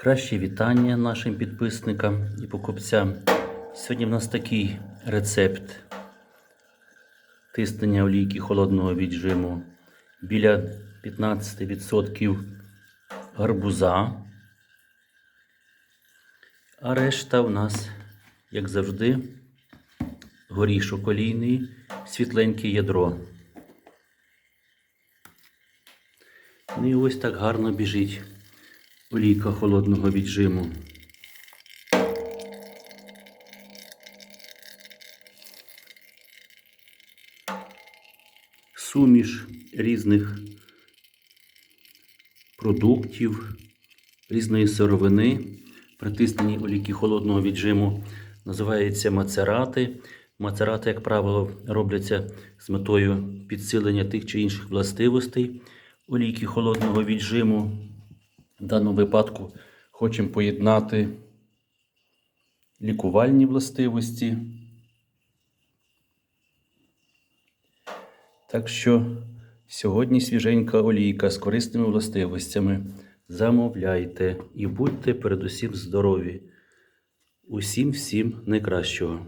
Краще вітання нашим підписникам і покупцям. Сьогодні в нас такий рецепт тиснення олійки холодного віджиму біля 15% гарбуза. А решта у нас, як завжди, горішок олійний, світленьке ядро. Ну і ось так гарно біжить олійка холодного віджиму. Суміш різних продуктів, різної сировини, притиснені олійки холодного віджиму, називаються мацерати. Мацерати, як правило, робляться з метою підсилення тих чи інших властивостей олійки холодного віджиму. В даному випадку хочемо поєднати лікувальні властивості. Так що сьогодні свіженька олійка з корисними властивостями. Замовляйте і будьте передусім здорові. Усім всім найкращого.